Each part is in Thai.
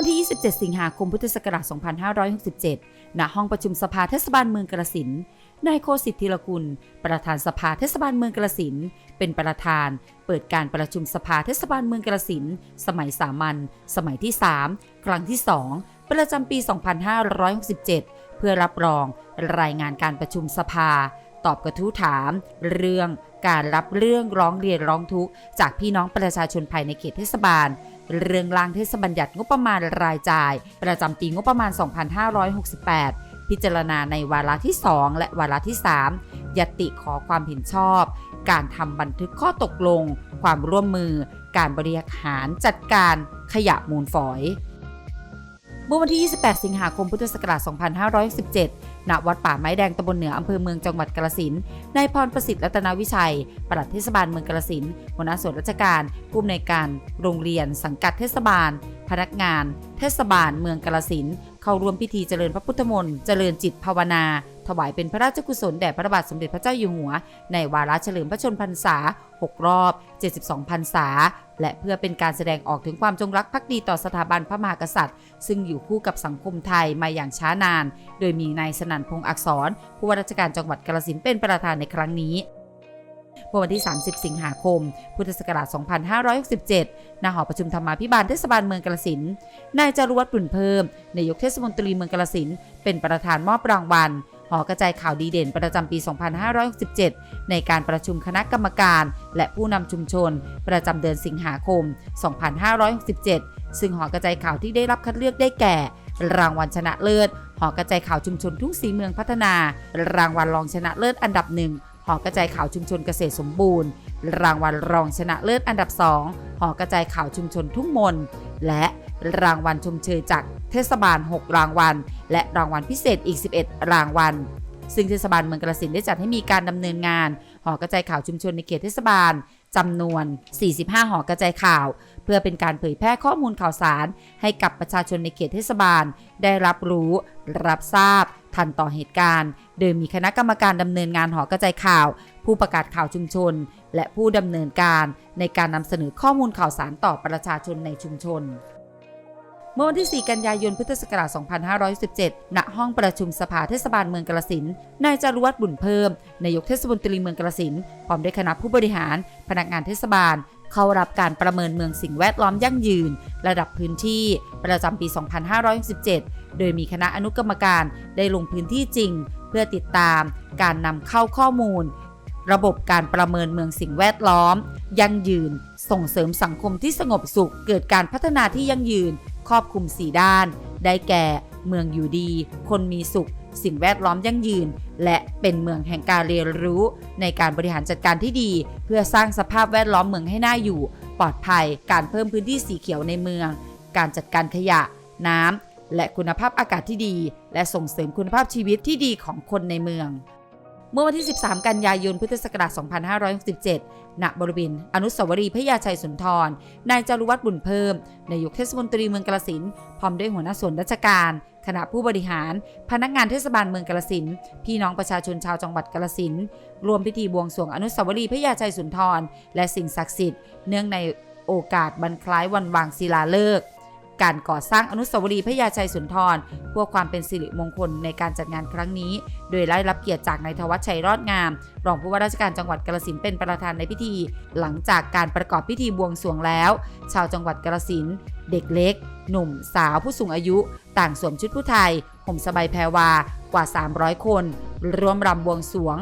วันที่ 27 สิงหาคมพุทธศักราช 2567 ณ ห้องประชุมสภาเทศบาลเมืองกระสินนายโคสิทธิธีรกุล ประธานสภาเทศบาลเมืองกระสินเป็นประธาน เปิดการประชุมสภาเทศบาลเมืองกระสินสมัยสามัญ สมัยที่ 3 ครั้งที่ 2 ประจำปี 2567 เพื่อรับรองรายงานการประชุมสภา ตอบกระทู้ถาม เรื่องการรับเรื่องร้องเรียนร้องทุกข์จากพี่น้องประชาชนภายในเขตเทศบาล เรื่องร่างเทศบัญญัติงบประมาณรายจ่าย ประจำปีงบประมาณ 2568 พิจารณาในวาระที่ 2 และวาระที่ 3 ยติขอความเห็นชอบ การทำบันทึกข้อตกลง ความร่วมมือ การบริหารจัดการขยะมูลฝอยเมื่อวันที่ 28 สิงหาคม พุทธศักราช 2517ณวัดป่าไม้แดงตำบลเหนืออำเภอเมืองจังหวัดกาลสินนายพรประสิทธิ์รัตนวิชัย ปลัดเทศบาลเมืองกาลสินหัวหน้าส่วนราชการผู้อำนวยการโรงเรียน สังกัดเทศบาล พนักงาน เทศบาลเมืองกาลสินเข้าร่วมพิธีเจริญพระพุทธมนต์เจริญจิตภาวนา ถวายเป็นพระราชกุศลแด่พระบาทสมเด็จพระเจ้าอยู่หัว ในวาระเฉลิมพระชนพรรษา 6 รอบ 72 พรรษา และเพื่อเป็นการแสดงออกถึงความจงรักภักดีต่อสถาบันพระมหากษัตริย์ ซึ่งอยู่คู่กับสังคมไทยมาอย่างช้านาน โดยมีนายสนั่นพงษ์อักษร ผู้ว่าราชการจังหวัดกาฬสินธุ์เป็นประธานในครั้งนี้เมื่อวันที่ 30 สิงหาคม พุทธศักราช 2567 ณ หอประชุมธรรมาภิบาลเทศบาลเมืองกาฬสิน นายจารุวัฒน์บุญเพิ่ม นายกเทศมนตรีเมืองกาฬสิน เป็นประธานมอบรางวัล หอกระจายข่าวดีเด่นประจำปี 2567 ในการประชุมคณะกรรมการ และผู้นำชุมชน ประจำเดือนสิงหาคม 2567 ซึ่งหอกระจายข่าวที่ได้รับคัดเลือกได้แก่ รางวัลชนะเลิศ หอกระจายข่าวชุมชนทุ่งสีเมืองพัฒนา รางวัลรองชนะเลิศอันดับหนึ่งหอกระจายข่าวชุมชนเกษตรสมบูรณ์ รางวัลรองชนะเลิศอันดับ 2 หอกระจายข่าวชุมชนทุ่งมน และรางวัลชมเชยจาก เทศบาล 6 รางวัล และรางวัลพิเศษอีก 11 รางวัล ซึ่งเทศบาลเมืองกระสินได้จัดให้มีการดำเนินงานหอกระจายข่าวชุมชนในเขตเทศบาลจำนวน 45 หอกระจายข่าว เพื่อเป็นการเผยแพร่ข้อมูลข่าวสาร ให้กับประชาชนในเขตเทศบาล ได้รับรู้ รับทราบ ทันต่อเหตุการณ์ โดยมีคณะกรรมการดำเนินงานหอกระจายข่าว ผู้ประกาศข่าวชุมชน และผู้ดำเนินการในการนำเสนอข้อมูลข่าวสารต่อประชาชนในชุมชน มื่อวันที่ 4 กันยายนพุทธศักราช 2517 ณ ห้องประชุมสภาเทศบาลเมืองกาฬสินนายจารุวัฒน์บุญเพิ่ม นายกเทศมนตรีเมืองกาฬสินพร้อมด้วยคณะผู้บริหาร พนักงานเทศบาล เข้ารับการประเมินเมืองสิ่งแวดล้อมยั่งยืน ระดับพื้นที่ประจำปี 2567โดยมีคณะอนุกรรมการได้ลงพื้นที่จริง เพื่อติดตามการนำเข้าข้อมูล ระบบการประเมินเมืองสิ่งแวดล้อม ยั่งยืน ส่งเสริมสังคมที่สงบสุข เกิดการพัฒนาที่ยั่งยืน ครอบคลุม 4 ด้าน ได้แก่ เมืองอยู่ดี คนมีสุข สิ่งแวดล้อมยั่งยืน และเป็นเมืองแห่งการเรียนรู้ ในการบริหารจัดการที่ดี เพื่อสร้างสภาพแวดล้อมเมืองให้น่าอยู่ ปลอดภัย การเพิ่มพื้นที่สีเขียวในเมือง การจัดการขยะ น้ำและคุณภาพอากาศที่ดี และส่งเสริมคุณภาพชีวิตที่ดีของคนในเมือง เมื่อวันที่ 13 กันยายน พุทธศักราช 2567 ณ บริเวณอนุสาวรีย์พระยาชัยสุนทร นายจารุวัฒน์บุญเพิ่ม นายกเทศมนตรีเมืองกาฬสิน พร้อมด้วยหัวหน้าส่วนราชการ คณะผู้บริหาร พนักงานเทศบาลเมืองกาฬสิน พี่น้องประชาชนชาวจังหวัดกาฬสิน รวมพิธีบวงสรวงอนุสาวรีย์พระยาชัยสุนทร และสิ่งศักดิ์สิทธิ์ เนื่องในโอกาสบรรคล้ายวันวางศิลาฤกษ์ การก่อสร้างอนุสาวรีย์พระยาชัยสุนทรเพื่อความเป็นสิริมงคลในการจัดงานครั้งนี้ โดยได้รับเกียรติจากนายธวัชชัยรอดงาม รองผู้ว่าราชการจังหวัดกาฬสินเป็นประธานในพิธี หลังจากการประกอบพิธีบวงสรวงแล้ว ชาวจังหวัดกาฬสินเด็กเล็ก หนุ่ม สาวผู้สูงอายุ ต่างสวมชุดผู้ไทยห่มสบายแพรวากว่า 300 คน ร่วมรำบวงสรวง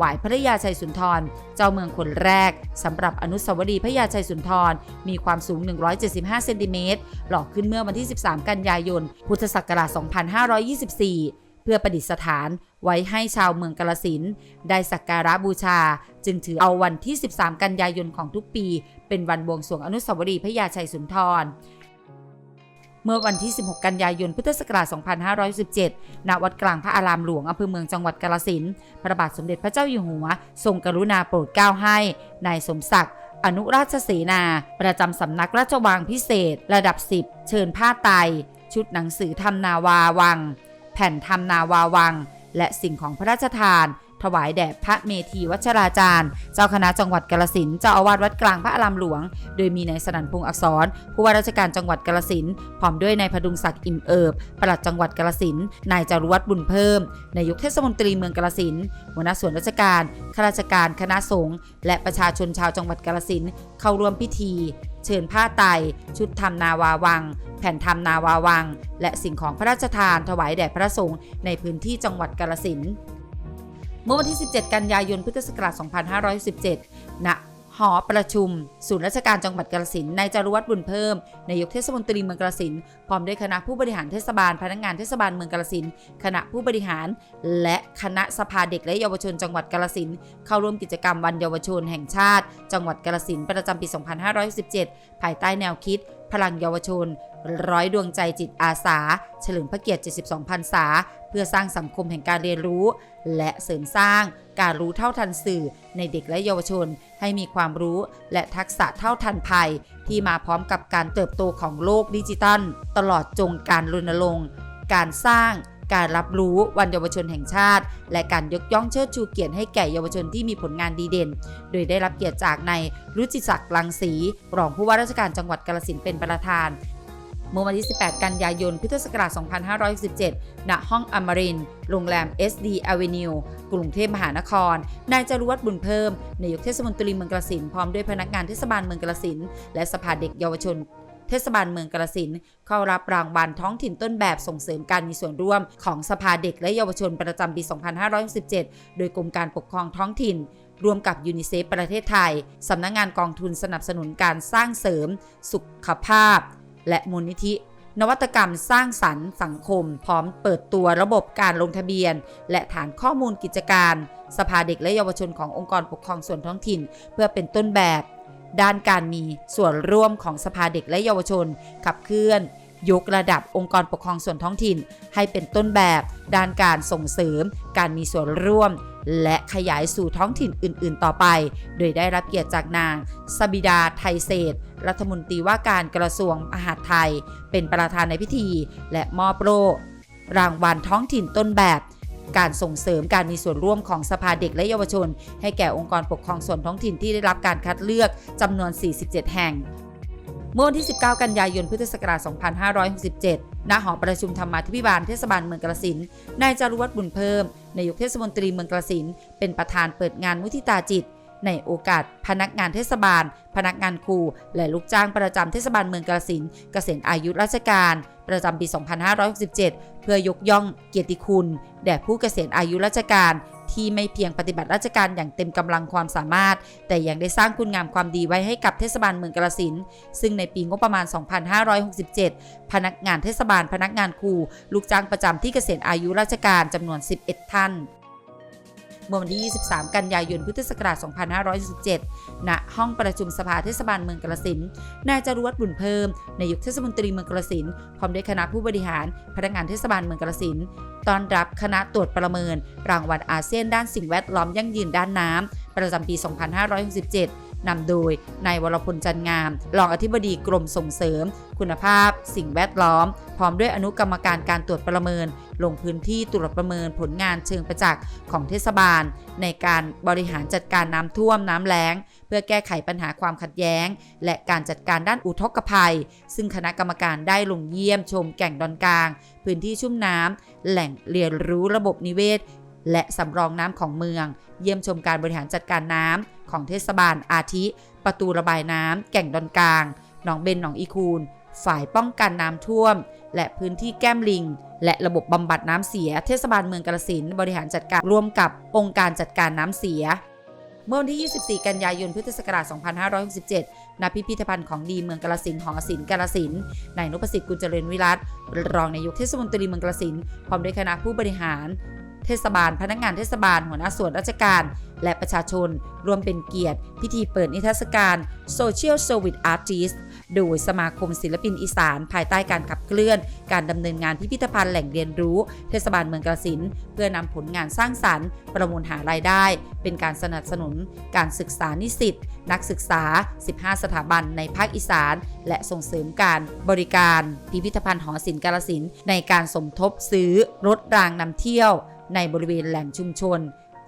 วายพระยาชัยสุนทร เจ้าเมืองคนแรกสำหรับอนุสาวรีย์พระยาชัยสุนทร มีความสูง 175 เซนติเมตรหล่อขึ้นเมื่อวันที่ 13 กันยายน พุทธศักราช 2524เพื่อประดิษฐานไว้ให้ชาวเมืองกาฬสินได้สักการะบูชา จึงถือเอาวันที่ 13 กันยายนของทุกปี เป็นวันบวงสรวงอนุสาวรีย์พระยาชัยสุนทร เมื่อวันที่ 16 กันยายน พุทธศักราช 2517 ณ วัดกลางพระอารามหลวงอำเภอเมืองจังหวัดกาฬสินพระบาทสมเด็จพระเจ้าอยู่หัว ทรงกรุณาโปรดเกล้าให้ นายสมศักดิ์อนุราชเสนา ประจำสำนักราชวังพิเศษ ระดับ 10 เชิญผ้าไต ชุดหนังสือทำนาวาวัง แผ่นทำนาวาวัง และสิ่งของพระราชทาน ถวายแด่พระเมธีวัชราจารย์ เจ้าคณะจังหวัดกาลสินเจ้าอาวาสวัดกลางพระอารามหลวง โดยมีนายสนั่นพงษ์อักษร ผู้ว่าราชการจังหวัดกาลสินพร้อมด้วยนายพดุงศักดิ์อิ่มเอิบปลัดจังหวัดกาลสินนายจารุวัฒน์บุญเพิ่มนายกเทศมนตรีเมืองกาลสินหัวหน้าส่วนราชการข้าราชการคณะสงฆ์และประชาชนชาวจังหวัดกาลสินเข้าร่วมพิธี เชิญผ้าไตรชุดธรรมนาวาวัง แผ่นธรรมนาวาวัง และสิ่งของพระราชทานถวายแด่พระสงฆ์ในพื้นที่จังหวัดกาลสิน เมื่อวันที่ 17 กันยายน พุทธศักราช 2517 ณ หอประชุม ศูนย์ราชการจังหวัดกาฬสินนายจารุวัฒน์บุญเพิ่ม นายกเทศมนตรีเมืองกาฬสินพร้อมด้วยคณะผู้บริหารเทศบาล พนักงานเทศบาลเมืองกาฬสินคณะผู้บริหาร และคณะสภาเด็กและเยาวชนจังหวัดกาฬสินเข้าร่วมกิจกรรมวันเยาวชนแห่งชาติ จังหวัดกาฬสินประจำปี 2517 ภายใต้แนวคิด พลังเยาวชน ร้อยดวงใจจิตอาสา เฉลิมพระเกียรติ 72พรรษา เพื่อสร้างสังคมแห่งการเรียนรู้ และเสริมสร้างการรู้เท่าทันสื่อในเด็กและเยาวชน ให้มีความรู้และทักษะเท่าทันภัย ที่มาพร้อมกับการเติบโตของโลกดิจิตัล ตลอดจงการรณรงค์การสร้างการรับรู้วันเยาวชนแห่งชาติ และการยกย่องเชิดชูเกียรติให้แก่เยาวชนที่มีผลงานดีเด่น โดยได้รับเกียรติจากในายรุจิศักดิ์ลังสีรองผู้ว่าราชการจังหวัดกาฬสินเป็นประธาน เมื่อวันที่ 18 กันยายน พุทธศักราช 2517ณ ห้องอมรินโรงแรม SD Avenue กรุงเทพมหานคร นายจรุวัฒน์บุญเพิ่ม นายกเทศมนตรีเมืองกาฬสินพร้อมด้วยพนักงานเทศบาลเมืองกาฬสินและสภาเด็กเยาวชนเทศบาลเมืองกาฬสินเข้ารับรางวัลท้องถิ่นต้นแบบส่งเสริมการมีส่วนร่วมของสภาเด็กและเยาวชนประจำปี 2567 โดยกรมการปกครองท้องถิ่นร่วมกับยูนิเซฟประเทศไทย สำนักงงานกองทุนสนับสนุนการสร้างเสริม สุขภาพ และมูลนิธิ นวัตกรรมสร้างสรรค์สังคม พร้อมเปิดตัวระบบการลงทะเบียน และฐานข้อมูลกิจการ สภาเด็กและเยาวชนขององค์กรปกครองส่วนท้องถิ่น เพื่อเป็นต้นแบบ ด้านการมีส่วนร่วมของสภาเด็กและเยาวชน ขับเคลื่อน ยกระดับองค์กรปกครองส่วนท้องถิ่น ให้เป็นต้นแบบ ด้านการส่งเสริม การมีส่วนร่วม และขยายสู่ท้องถิ่นอื่น ๆ ต่อไป โดยได้รับเกียรติจากนางสบิดาไทยเศรษฐรัฐมนตรีว่าการกระทรวงมหาดไทย เป็นประธานในพิธี และมอบโล่รางวัลท้องถิ่นต้นแบบการส่งเสริมการมีส่วนร่วมของสภาเด็กและเยาวชน ให้แก่องค์กรปกครองส่วนท้องถิ่นที่ได้รับการคัดเลือกจำนวน 47 แห่ง เมื่อวันที่ 19 กันยายน พุทธศักราช 2567 ณ หอประชุมธรรมาธิบาลเทศบาลเมืองกาฬสิน นายจารุวัฒน์บุญเพิ่ม นายกเทศมนตรีเมืองกาฬสิน เป็นประธานเปิดงานมุทิตาจิต ในโอกาส พนักงานเทศบาล พนักงานครู และลูกจ้างประจำเทศบาลเมืองกาฬสิน เกษียณอายุราชการ ประจำปี 2567 เพื่อยกย่องเกียรติคุณ แด่ผู้เกษียณอายุราชการ ที่ไม่เพียงปฏิบัติราชการอย่างเต็มกำลังความสามารถ แต่ยังได้สร้างคุณงามความดีไว้ให้กับเทศบาลเมืองกระสินซึ่งในปีงบประมาณ 2567 พนักงานเทศบาลพนักงานครู ลูกจ้างประจำที่เกษียณอายุราชการจำนวน 11 ท่าน เมื่อวันที่ 23 กันยายน พุทธศักราช 2567ณ ห้องประชุมสภาเทศบาลเมืองกาฬสินนายจรุวัฒน์บุญเพิ่ม นายกเทศมนตรีเมืองกาฬสินพร้อมด้วยคณะผู้บริหาร พนักงานเทศบาลเมืองกาฬสินต้อนรับคณะตรวจประเมิน รางวัลอาเซียนด้านสิ่งแวดล้อมยั่งยืนด้านน้ำ ประจำปี 2567นำโดยนายวรพลจันงาม รองอธิบดีกรมส่งเสริม คุณภาพ สิ่งแวดล้อม พร้อมด้วยอนุกรรมการการตรวจประเมิน ลงพื้นที่ตรวจประเมินผลงานเชิงประจักษ์ของเทศบาล ในการบริหารจัดการน้ำท่วมน้ำแล้ง เพื่อแก้ไขปัญหาความขัดแย้ง และการจัดการด้านอุทกภัย ซึ่งคณะกรรมการได้ลงเยี่ยมชมแก่งดอนกลาง พื้นที่ชุ่มน้ำแหล่งเรียนรู้ระบบนิเวศ และสำรองน้ำของเมือง เยี่ยมชมการบริหารจัดการน้ำของเทศบาลอาทิ ประตูระบายน้ำแก่งดอนกลางหนองเบนหนองอีคูน ฝ่ายป้องกันน้ำท่วม และพื้นที่แก้มลิง และระบบบำบัดน้ำเสีย เทศบาลเมืองกาฬสินบริหารจัดการร่วมกับองค์การจัดการน้ำเสีย เมื่อวันที่ 24 กันยายนพุทธศักราช 2567ณพิพิธภัณฑ์ของดีเมืองกาฬสินหอศิลป์กาฬสินธุ์นายนพสิทธิ์กุลเจริญวิรัตรองนายกเทศมนตรีเมืองกาฬสินพร้อมด้วยคณะผู้บริหารเทศบาล พนักงานเทศบาล หัวหน้าส่วนราชการ และประชาชน รวมเป็นเกียรติ พิธีเปิดนิทรรศการ Social Service Artist โดยสมาคมศิลปินอีสาน ภายใต้การขับเคลื่อน การดำเนินงานพิพิธภัณฑ์แหล่งเรียนรู้ เทศบาลเมืองกาฬสินเพื่อนำผลงานสร้างสรรค์ ประมูลหารายได้ เป็นการสนับสนุน การศึกษานิสิตนักศึกษา 15 สถาบันในภาคอีสาน และส่งเสริมการบริการพิพิธภัณฑ์หอศิลป์กาฬสินในการสมทบซื้อรถรางนำเที่ยว ในบริเวณแหล่งชุมชน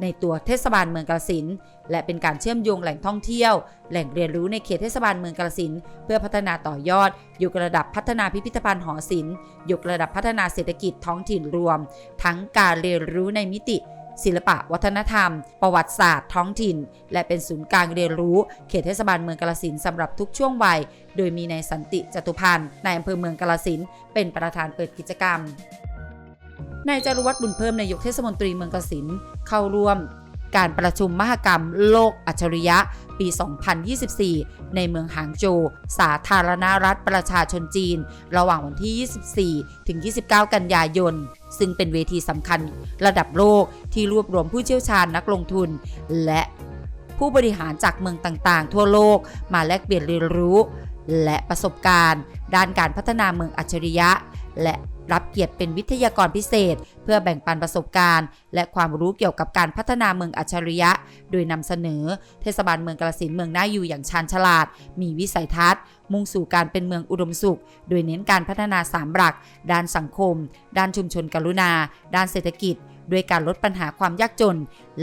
ในตัวเทศบาลเมืองกาฬสินและเป็นการเชื่อมโยงแหล่งท่องเที่ยว แหล่งเรียนรู้ในเขตเทศบาลเมืองกาฬสินเพื่อพัฒนาต่อยอด ยกระดับพัฒนาพิพิธภัณฑ์หอศิลป์ยกระดับพัฒนาเศรษฐกิจท้องถิ่นรวม ทั้งการเรียนรู้ในมิติ ศิลปะวัฒนธรรม ประวัติศาสตร์ ท้องถิ่น และเป็นศูนย์กลางเรียนรู้ เขตเทศบาลเมืองกาฬสินสำหรับทุกช่วงวัย โดยมีนายสันติจตุพันธ์นายอำเภอเมืองกาฬสินเป็นประธานเปิดกิจกรรม นายจารุวัฒน์บุญเพิ่มนายกเทศมนตรีเมืองกสินเข้าร่วมการประชุมมหกรรมโลกอัจฉริยะ ปี 2024 ในเมืองหางโจวสาธารณรัฐประชาชนจีน ระหว่างวันที่ 24 ถึง 29 กันยายน ซึ่งเป็นเวทีสำคัญระดับโลกที่รวบรวมผู้เชี่ยวชาญนักลงทุน และผู้บริหารจากเมืองต่างๆ ทั่วโลกมาแลกเปลี่ยนเรียนรู้ และประสบการณ์ ด้านการพัฒนาเมืองอัจฉริยะ และ รับเกียรติเป็นวิทยากรพิเศษ เพื่อแบ่งปันประสบการณ์ และความรู้เกี่ยวกับการพัฒนาเมืองอัจฉริยะ โดยนำเสนอ เทศบาลเมืองกาลสินเมืองน่าอยู่อย่างชาญฉลาด มีวิสัยทัศน์ มุ่งสู่การเป็นเมืองอุดมสุข โดยเน้นการพัฒนาสามหลัก ด้านสังคม ด้านชุมชนกรุณา ด้านเศรษฐกิจ ด้วยการลดปัญหาความยากจน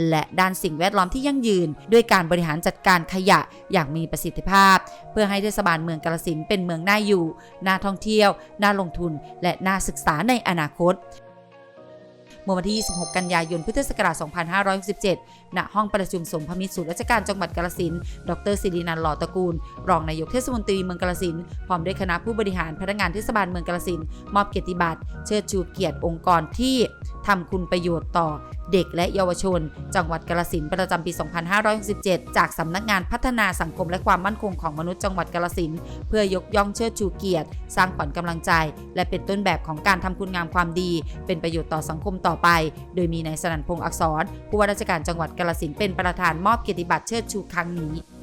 และด้านสิ่งแวดล้อมที่ยั่งยืน ด้วยการบริหารจัดการขยะอย่างมีประสิทธิภาพ เพื่อให้เทศบาลเมืองกาลสินเป็นเมืองน่าอยู่ น่าท่องเที่ยว น่าลงทุน และน่าศึกษาในอนาคต เมื่อวันที่ 26 กันยายน พุทธศักราช 2567 ณ ห้องประชุมสมพมิตรศูนย์ราชการจังหวัดกาลสิน ดรศิรินันท์หล่อตระกูล รองนายกเทศมนตรีเมืองกาลสิน พร้อมด้วยคณะผู้บริหารพนักงานเทศบาลเมืองกาลสิน มอบเกียรติบัตร เชิดชูเกียรติองค์กรที่ทำคุณประโยชน์ต่อ เด็กและเยาวชน จังหวัดกาลสินประจำปี 2567 จากสำนักงานพัฒนาสังคมและความมั่นคงของมนุษย์จังหวัดกาลสินเพื่อยกย่องเชิดชูเกียรติ สร้างขวัญกำลังใจ และเป็นต้นแบบของการทำคุณงามความดี เป็นประโยชน์ต่อสังคมต่อไป โดยมีนายสนั่นพงษ์อักษร ผู้ว่าราชการจังหวัดกาลสินเป็นประธานมอบเกียรติบัตรเชิดชูครั้งนี้